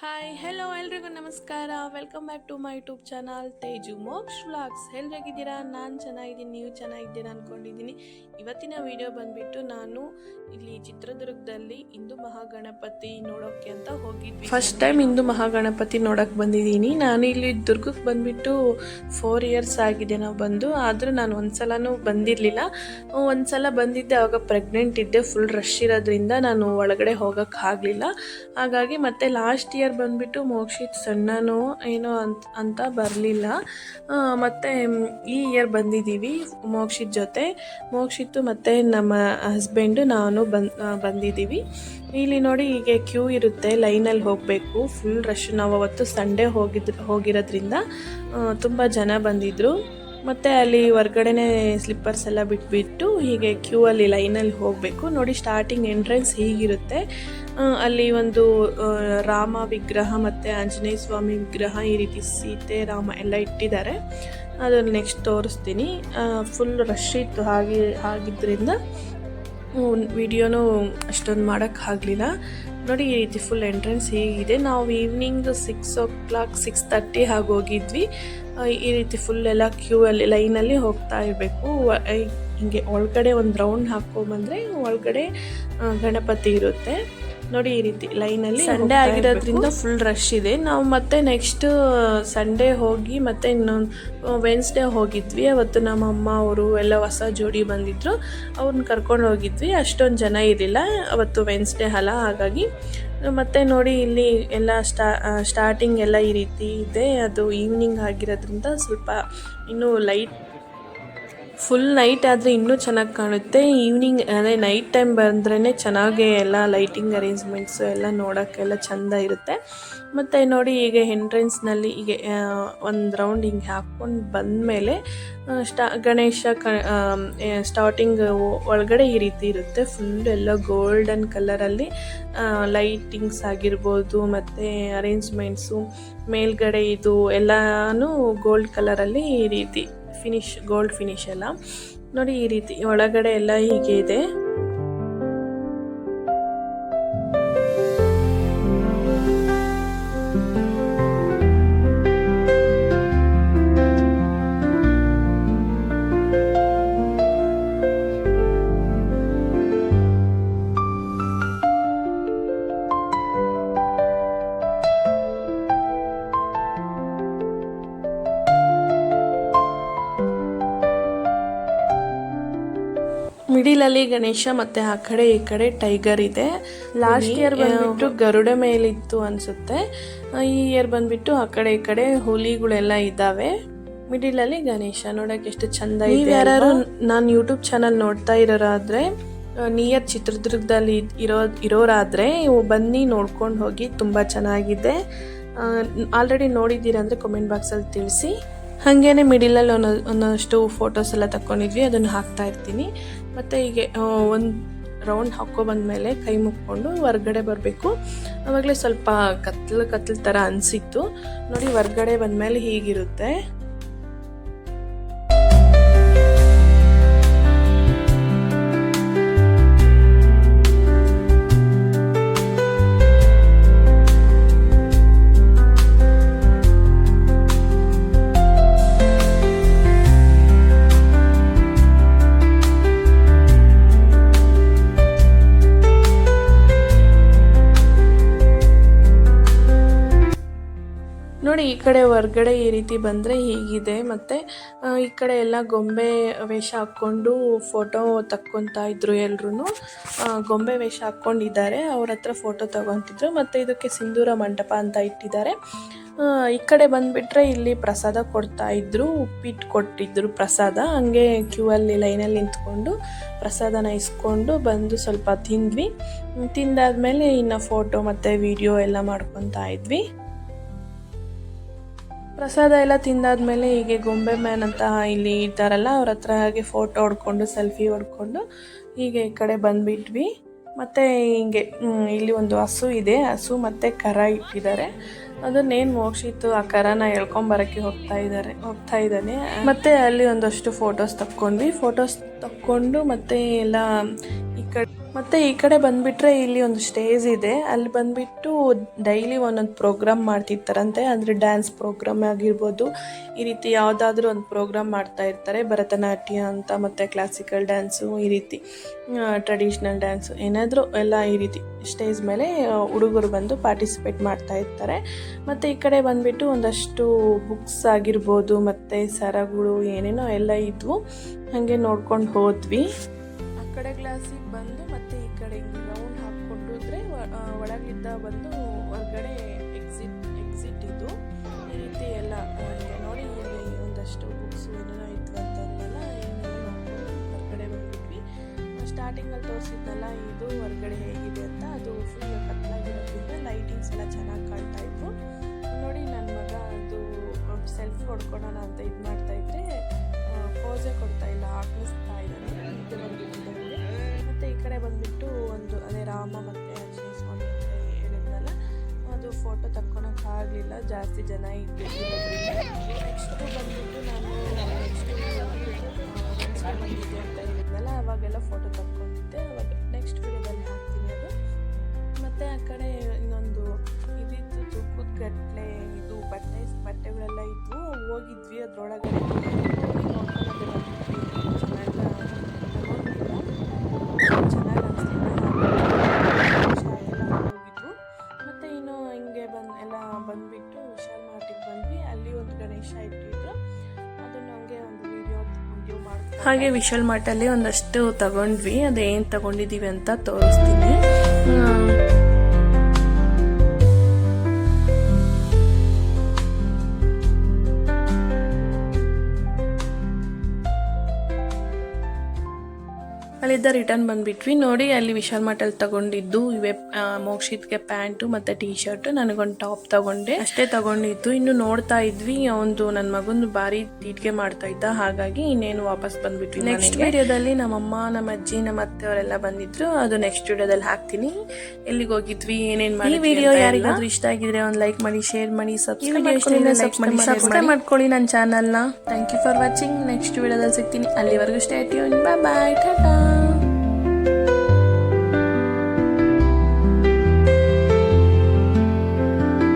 Hi hello ಎಲ್ರಿಗೂ ನಮಸ್ಕಾರ. Welcome back to my YouTube channel Teju Moksh vlogs ಹೇಗಿದ್ದೀರಾ? ನಾನು ಚೆನ್ನಾಗಿದ್ದೀನಿ, ನೀವು ಚೆನ್ನಾಗಿದ್ದೀರಾ ಅಂದ್ಕೊಂಡಿದ್ದೀನಿ ಇವತ್ತಿನ ವಿಡಿಯೋ ಬಂದುಬಿಟ್ಟು ನಾನು ಇಲ್ಲಿ ಚಿತ್ರದುರ್ಗದಲ್ಲಿ ಹಿಂದೂ ಮಹಾಗಣಪತಿ ನೋಡೋಕ್ಕೆ ಅಂತ ಹೋಗಿದ್ವಿ. ಫಸ್ಟ್ ಟೈಮ್ ಹಿಂದೂ ಮಹಾಗಣಪತಿ ನೋಡೋಕ್ಕೆ ಬಂದಿದ್ದೀನಿ. ನಾನು ಇಲ್ಲಿ ದುರ್ಗಕ್ಕೆ ಬಂದ್ಬಿಟ್ಟು ಫೋರ್ ಇಯರ್ಸ್ ಆಗಿದೆ ನಾವು ಬಂದು. ಆದರೂ ನಾನು ಒಂದ್ಸಲನೂ ಬಂದಿರಲಿಲ್ಲ. ಒಂದ್ಸಲ ಬಂದಿದ್ದೆ ಆವಾಗ ಪ್ರೆಗ್ನೆಂಟ್ ಇದ್ದೆ ಫುಲ್ ರಶ್ ಇರೋದ್ರಿಂದ ನಾನು ಒಳಗಡೆ ಹೋಗೋಕ್ಕಾಗಲಿಲ್ಲ ಹಾಗಾಗಿ ಮತ್ತೆ ಲಾಸ್ಟ್ ಇಯರ್ ಬಂದ್ಬಿಟ್ಟು ಮೋಕ್ಷಿತ್ ಸಣ್ಣನೋ ಏನೋ ಅಂತ ಅಂತ ಬರಲಿಲ್ಲ. ಮತ್ತು ಈ ಇಯರ್ ಬಂದಿದ್ದೀವಿ ಮೋಕ್ಷಿತ್ ಜೊತೆ. ಮೋಕ್ಷಿತ್ತು ಮತ್ತು ನಮ್ಮ ಹಸ್ಬೆಂಡು ನಾನು ಬಂದ್ ಬಂದಿದ್ದೀವಿ. ಇಲ್ಲಿ ನೋಡಿ ಹೀಗೆ ಕ್ಯೂ ಇರುತ್ತೆ ಲೈನಲ್ಲಿ ಹೋಗಬೇಕು. ಫುಲ್ ರಶ್ ನಾವು ಅವತ್ತು ಸಂಡೇ ಹೋಗಿದ್, ಹೋಗಿರೋದ್ರಿಂದ ತುಂಬ ಜನ ಬಂದಿದ್ದರು ಮತ್ತು ಅಲ್ಲಿ ಹೊರ್ಗಡೆನೆ ಸ್ಲಿಪ್ಪರ್ಸ್ ಎಲ್ಲ ಬಿಟ್ಬಿಟ್ಟು ಹೀಗೆ ಕ್ಯೂ ಅಲ್ಲಿ ಲೈನಲ್ಲಿ ಹೋಗಬೇಕು. ನೋಡಿ ಸ್ಟಾರ್ಟಿಂಗ್ ಎಂಟ್ರೆನ್ಸ್ ಹೀಗಿರುತ್ತೆ. ಅಲ್ಲಿ ಒಂದು ರಾಮ ವಿಗ್ರಹ ಮತ್ತು ಆಂಜನೇಯ ಸ್ವಾಮಿ ವಿಗ್ರಹ ಈ ರೀತಿ ಸೀತೆ, ರಾಮ ಎಲ್ಲ ಇಟ್ಟಿದ್ದಾರೆ. ಅದನ್ನು ನೆಕ್ಸ್ಟ್ ತೋರಿಸ್ತೀನಿ. ಫುಲ್ ರಶ್ ಇತ್ತು ಹಾಗೆ ಆಗಿದ್ದರಿಂದ ವಿಡಿಯೋನೂ ಅಷ್ಟೊಂದು ಮಾಡೋಕ್ಕಾಗಲಿಲ್ಲ ನೋಡಿ ಈ ರೀತಿ ಫುಲ್ ಎಂಟ್ರೆನ್ಸ್ ಹೀಗಿದೆ. ನಾವು evening six o'clock six thirty ಹಾಗೆ ಹೋಗಿದ್ವಿ. ಈ ರೀತಿ ಫುಲ್ ಎಲ್ಲ ಕ್ಯೂ ಅಲ್ಲಿ ಲೈನಲ್ಲಿ ಹೋಗ್ತಾ ಇರಬೇಕು. ಹಿಂಗೆ ಒಳಗಡೆ ಒಂದು ರೌಂಡ್ ಹಾಕೊಂಡ್ಬಂದ್ರೆ ಒಳಗಡೆ ಗಣಪತಿ ಇರುತ್ತೆ. ನೋಡಿ ಈ ರೀತಿ ಲೈನಲ್ಲಿ ಸಂಡೇ ಆಗಿರೋದ್ರಿಂದ ಫುಲ್ ರಶ್ ಇದೆ. ನಾವು ಮತ್ತೆ ನೆಕ್ಸ್ಟ್ ಸಂಡೇ ಹೋಗಿ ಮತ್ತೆ ಇನ್ನೊಂದು ವೆನ್ಸ್ಡೇ ಹೋಗಿದ್ವಿ. ಅವತ್ತು ನಮ್ಮ ಅಮ್ಮ ಅವರು ಎಲ್ಲ ಹೊಸ ಜೋಡಿ ಬಂದಿದ್ರು. ಅವ್ರನ್ನ ಕರ್ಕೊಂಡು ಹೋಗಿದ್ವಿ. ಅಷ್ಟೊಂದು ಜನ ಇರಲಿಲ್ಲ. ಅವತ್ತು ವೆನ್ಸ್ಡೇ ಅಲ್ಲ ಹಾಗಾಗಿ ಮತ್ತೆ ನೋಡಿ ಇಲ್ಲಿ ಎಲ್ಲ ಸ್ಟಾ ಸ್ಟಾರ್ಟಿಂಗ್ ಎಲ್ಲ ಈ ರೀತಿ ಇದೆ. ಅದು ಈವ್ನಿಂಗ್ ಆಗಿರೋದ್ರಿಂದ ಸ್ವಲ್ಪ ಇನ್ನೂ ಲೈಟ್ ಫುಲ್ ನೈಟ್ ಆದರೆ ಇನ್ನೂ ಚೆನ್ನಾಗಿ ಕಾಣುತ್ತೆ. ಈವ್ನಿಂಗ್ ಅಂದರೆ ನೈಟ್ ಟೈಮ್ ಬಂದ್ರೇ ಚೆನ್ನಾಗಿ ಎಲ್ಲ ಲೈಟಿಂಗ್ ಅರೇಂಜ್ಮೆಂಟ್ಸು ಎಲ್ಲ ನೋಡೋಕ್ಕೆಲ್ಲ ಚೆಂದ ಇರುತ್ತೆ. ಮತ್ತು ನೋಡಿ ಈಗ ಎಂಟ್ರೆನ್ಸ್ನಲ್ಲಿ ಹೀಗೆ ಒಂದು ರೌಂಡ್ ಹಿಂಗೆ ಹಾಕ್ಕೊಂಡು ಬಂದಮೇಲೆ ಸ್ಟಾ ಗಣೇಶ ಕ ಸ್ಟಾರ್ಟಿಂಗ್ ಒಳಗಡೆ ಈ ರೀತಿ ಇರುತ್ತೆ. ಫುಲ್ ಎಲ್ಲ ಗೋಲ್ಡನ್ ಕಲರಲ್ಲಿ ಲೈಟಿಂಗ್ಸ್ ಆಗಿರ್ಬೋದು, ಮತ್ತು ಅರೇಂಜ್ಮೆಂಟ್ಸು ಮೇಲ್ಗಡೆ ಇದು ಎಲ್ಲನೂ ಗೋಲ್ಡ್ ಕಲರಲ್ಲಿ ಈ ರೀತಿ. ಫಿನಿಶ್ ಗೋಲ್ಡ್ ಫಿನಿಶ್ ಎಲ್ಲ. ನೋಡಿ ಈ ರೀತಿ ಒಳಗಡೆ ಎಲ್ಲ ಹೀಗೆ ಇದೆ. ಮಿಡಿಲಲ್ಲಿ ಗಣೇಶ ಮತ್ತೆ ಆ ಕಡೆ ಈ ಕಡೆ ಟೈಗರ್ ಇದೆ. ಲಾಸ್ಟ್ ಇಯರ್ ಬಂದ್ಬಿಟ್ಟು ಗರುಡ ಮೇಲಿತ್ತು ಅನ್ಸುತ್ತೆ. ಈ ಇಯರ್ ಬಂದ್ಬಿಟ್ಟು ಆ ಕಡೆ ಈ ಕಡೆ ಹುಲಿಗಳೆಲ್ಲ ಇದ್ದಾವೆ ಮಿಡಿಲಲ್ಲಿ ಗಣೇಶ ನೋಡಕ್ಕೆ ಎಷ್ಟು ಚಂದ ಇದೆ ಯಾರು ನಾನು ಯೂಟ್ಯೂಬ್ ಚಾನಲ್ ನೋಡ್ತಾ ಇರೋರಾದ್ರೆ ನಿಯರ್ ಚಿತ್ರದುರ್ಗದಲ್ಲಿ ಇರೋ ಇರೋರಾದ್ರೆ ಬನ್ನಿ ನೋಡ್ಕೊಂಡು ಹೋಗಿ ತುಂಬ ಚೆನ್ನಾಗಿದೆ. ಆಲ್ರೆಡಿ ನೋಡಿದ್ದೀರಾ ಅಂದರೆ ಕಮೆಂಟ್ ಬಾಕ್ಸಲ್ಲಿ ತಿಳಿಸಿ. ಹಾಗೇನೆ ಮಿಡಿಲಲ್ಲಿ ಒಂದು ಒಂದಷ್ಟು ಫೋಟೋಸ್ ಎಲ್ಲ ತಕ್ಕೊಂಡಿದ್ವಿ, ಅದನ್ನು ಹಾಕ್ತಾ ಇರ್ತೀನಿ. ಮತ್ತು ಹೀಗೆ ಒಂದು ರೌಂಡ್ ಹಾಕ್ಕೊಬಂದಮೇಲೆ ಕೈ ಮುಕ್ಕೊಂಡು ಹೊರ್ಗಡೆ ಬರಬೇಕು. ಆವಾಗಲೇ ಸ್ವಲ್ಪ ಕತ್ಲು ಕತ್ಲು ಥರ ಅನಿಸಿತ್ತು. ನೋಡಿ, ಹೊರ್ಗಡೆ ಬಂದಮೇಲೆ ಹೀಗಿರುತ್ತೆ. ನೋಡಿ ಈ ಕಡೆ ಹೊರ್ಗಡೆ ಈ ರೀತಿ ಬಂದರೆ ಹೀಗಿದೆ. ಮತ್ತು ಈ ಕಡೆ ಎಲ್ಲ ಗೊಂಬೆ ವೇಷ ಹಾಕ್ಕೊಂಡು ಫೋಟೋ ತಕ್ಕೊತಾ ಇದ್ರು ಎಲ್ರೂ ಗೊಂಬೆ ವೇಷ ಹಾಕ್ಕೊಂಡಿದ್ದಾರೆ. ಅವ್ರ ಹತ್ರ ಫೋಟೋ ತಗೊತಿದ್ರು. ಮತ್ತು ಇದಕ್ಕೆ ಸಿಂಧೂರ ಮಂಟಪ ಅಂತ ಇಟ್ಟಿದ್ದಾರೆ. ಈ ಕಡೆ ಬಂದುಬಿಟ್ರೆ ಇಲ್ಲಿ ಪ್ರಸಾದ ಕೊಡ್ತಾ ಇದ್ರು. ಉಪ್ಪಿಟ್ಟು ಕೊಟ್ಟಿದ್ರು ಪ್ರಸಾದ. ಹಂಗೆ ಕ್ಯೂ ಅಲ್ಲಿ ಲೈನಲ್ಲಿ ನಿಂತ್ಕೊಂಡು ಪ್ರಸಾದನ ಇಸ್ಕೊಂಡು ಬಂದು ಸ್ವಲ್ಪ ತಿಂದ್ವಿ. ತಿಂದಾದ್ಮೇಲೆ ಇನ್ನು ಫೋಟೋ ಮತ್ತು ವಿಡಿಯೋ ಎಲ್ಲ ಮಾಡ್ಕೊತಾ ಇದ್ವಿ. ಪ್ರಸಾದ ಎಲ್ಲ ತಿಂದಾದ್ಮೇಲೆ ಹೀಗೆ ಗೊಂಬೆ ಮ್ಯಾನ್ ಅಂತ ಇಲ್ಲಿ ಇದ್ದಾರಲ್ಲ ಅವ್ರ ಹತ್ರ ಹಾಗೆ ಫೋಟೋ ಹೊಡ್ಕೊಂಡು ಸೆಲ್ಫಿ ಹೊಡ್ಕೊಂಡು ಹೀಗೆ ಈ ಕಡೆ ಬಂದ್ಬಿಟ್ವಿ. ಮತ್ತು ಹಿಂಗೆ ಇಲ್ಲಿ ಒಂದು ಹಸು ಇದೆ. ಹಸು ಮತ್ತು ಕರ ಇಟ್ಟಿದ್ದಾರೆ. ಅದನ್ನೇನು ಮೋಕ್ಷಿತ್ತು? ಆ ಕರನ ಎಳ್ಕೊಂಬರೋಕ್ಕೆ ಹೋಗ್ತಾ ಇದ್ದಾರೆ, ಹೋಗ್ತಾ ಇದ್ದಾನೆ. ಮತ್ತು ಅಲ್ಲಿ ಒಂದಷ್ಟು ಫೋಟೋಸ್ ತಕ್ಕೊಂಡ್ವಿ. ಫೋಟೋಸ್ ತಕ್ಕೊಂಡು ಮತ್ತೆ ಎಲ್ಲ ಈ ಕಡೆ ಮತ್ತು ಈ ಕಡೆ ಬಂದುಬಿಟ್ರೆ ಇಲ್ಲಿ ಒಂದು ಸ್ಟೇಜ್ ಇದೆ. ಅಲ್ಲಿ ಬಂದುಬಿಟ್ಟು ಡೈಲಿ ಒಂದೊಂದು ಪ್ರೋಗ್ರಾಮ್ ಮಾಡ್ತಿರ್ತಾರಂತೆ. ಅಂದರೆ ಡ್ಯಾನ್ಸ್ ಪ್ರೋಗ್ರಾಮ್ ಆಗಿರ್ಬೋದು. ಈ ರೀತಿ ಯಾವುದಾದ್ರೂ ಒಂದು ಪ್ರೋಗ್ರಾಮ್ ಮಾಡ್ತಾ ಇರ್ತಾರೆ. ಭರತನಾಟ್ಯ ಅಂತ, ಮತ್ತು ಕ್ಲಾಸಿಕಲ್ ಡ್ಯಾನ್ಸು ಈ ರೀತಿ ಟ್ರೆಡಿಷ್ನಲ್ ಡ್ಯಾನ್ಸು ಏನಾದರೂ ಎಲ್ಲ ಈ ರೀತಿ ಸ್ಟೇಜ್ ಮೇಲೆ ಹುಡುಗರು ಬಂದು ಪಾರ್ಟಿಸಿಪೇಟ್ ಮಾಡ್ತಾ ಇರ್ತಾರೆ. ಮತ್ತು ಈ ಕಡೆ ಬಂದುಬಿಟ್ಟು ಒಂದಷ್ಟು ಬುಕ್ಸ್ ಆಗಿರ್ಬೋದು, ಮತ್ತು ಸರಗಳು, ಏನೇನೋ ಎಲ್ಲ ಇದ್ವು. ಹಾಗೆ ನೋಡ್ಕೊಂಡು ಹೋದ್ವಿ. ಕಡೆ ಗ್ಲಾಸಿಗೆ ಬಂದು ಮತ್ತೆ ಈ ಕಡೆ ರೌಂಡ್ ಹಾಕ್ಕೊಂಡಿದ್ರೆ ಒಳಗಿಂದ ಬಂದು ಹೊರಗಡೆ ಎಕ್ಸಿಟ್ ಎಕ್ಸಿಟ್ ಇದು. ಈ ರೀತಿ ಎಲ್ಲ ನೋಡಿ, ಇಲ್ಲಿ ಒಂದಷ್ಟು ಬುಕ್ಸ್ ಏನೇನೋ ಇತ್ತು ಅಂತಂದಲ್ಲ ಹೊರಗಡೆ ಬಂದ್ಬಿಟ್ವಿ. ಸ್ಟಾರ್ಟಿಂಗಲ್ಲಿ ತೋರಿಸಿದ್ನಲ್ಲ, ಇದು ಹೊರಗಡೆ ಹೇಗಿದೆ ಅಂತ. ಅದು ಫುಲ್ ಕತ್ತಲಾಗಿರೋದ್ರಿಂದ ಲೈಟಿಂಗ್ಸ್ ಎಲ್ಲ ಚೆನ್ನಾಗಿ ಕಾಣ್ತಾ ಇತ್ತು ನೋಡಿ ನನ್ನ ಮಗ ಅದು ಸೆಲ್ಫಿ ಹೊಡ್ಕೊಳೋಣ ಅಂತ ಇದು ಮಾಡ್ತಾ ಇದ್ರೆ ಪೋಸೆ ಕೊಡ್ತಾ ಇಲ್ಲ. ಆಗಲಿಲ್ಲ ಜಾಸ್ತಿ ಜನ ಇದ್ದಿದ್ದು ನೆಕ್ಸ್ಟು ಬಂದ್ಬಿಟ್ಟು ನಾನು ನೆಕ್ಸ್ಟ್ ಬಂದಿದ್ದೆ ಅಂತ ಹೇಳಿದ್ನಲ್ಲ ಅವಾಗೆಲ್ಲ ಫೋಟೋ ತಕ್ಕೊಂಡಿದ್ದೆ. ಅವಾಗ ನೆಕ್ಸ್ಟ್ ವಿಡಿಯೋದಲ್ಲಿ ಹಾಕ್ತೀನಿ ಅದು. ಮತ್ತು ಆ ಕಡೆ ಇನ್ನೊಂದು ಇದಿತ್ತು, ತೂಕದ ಗಟ್ಟಲೆ ಇದು ಬಟ್ಟೆ, ಬಟ್ಟೆಗಳೆಲ್ಲ ಇದ್ವು. ಹೋಗಿದ್ವಿ ಅದ್ರೊಳಗಡೆ. ಹಾಗೆ ವಿಶಾಲ್ ಮಾರ್ಟಲ್ಲಿ ಒಂದಷ್ಟು ತಗೊಂಡ್ವಿ. ಅದೇನು ತಗೊಂಡಿದ್ದೀವಿ ಅಂತ ತೋರಿಸ್ತೀನಿ. ಅಲ್ಲಿದ್ದ ರಿಟರ್ನ್ ಬಂದ್ಬಿಟ್ವಿ. ನೋಡಿ ಅಲ್ಲಿ ವಿಶಾಲ್ ಮಾಟಲ್ಲಿ ತಗೊಂಡಿದ್ದು ಇವೆ ಮೋಕ್ಷಿತ್ಗೆ ಪ್ಯಾಂಟು ಮತ್ತೆ ಟೀ ಶರ್ಟ್ ನನಗೊಂದು ಟಾಪ್ ತಗೊಂಡೆ. ಅಷ್ಟೇ ತಗೊಂಡಿದ್ದು. ಇನ್ನು ನೋಡ್ತಾ ಇದ್ವಿ ಅವನು ನನ್ನ ಮಗನ ಬಾರಿ ತೀಟ್ಗೆ ಮಾಡ್ತಾ ಇದ್ದ. ಹಾಗಾಗಿ ಇನ್ನೇನು ವಾಪಸ್ ಬಂದ್ಬಿಟ್ವಿ ನೆಕ್ಸ್ಟ್ ವಿಡಿಯೋದಲ್ಲಿ ನಮ್ಮಮ್ಮ ನಮ್ಮ ಅಜ್ಜಿ ನಮ್ಮ ಅತ್ತೆ ಅವರೆಲ್ಲ ಬಂದಿದ್ರು. ಅದು ನೆಕ್ಸ್ಟ್ ವಿಡಿಯೋದಲ್ಲಿ ಹಾಕ್ತೀನಿ. ಎಲ್ಲಿಗೆ ಹೋಗಿದ್ವಿ ಏನೇನ್ ಮಾಡಿ ಈ ವಿಡಿಯೋ ಯಾರಿಗಾದ್ರೂ ಇಷ್ಟ ಆಗಿದ್ರೆ ಒಂದು ಲೈಕ್ ಮಾಡಿ ಶೇರ್ ಮಾಡಿ ಸಬ್ಸ್ಕ್ರೈಬ್ ಸಬ್ಸ್ಕ್ರೈಬ್ ಮಾಡ್ಕೊಳ್ಳಿ ನನ್ನ ಚಾನಲ್ನ thank you for watching next ವಿಡಿಯೋದಲ್ಲಿ ಸಿಗ್ತೀನಿ. ಅಲ್ಲಿವರೆಗೂ stay tune bye bye tata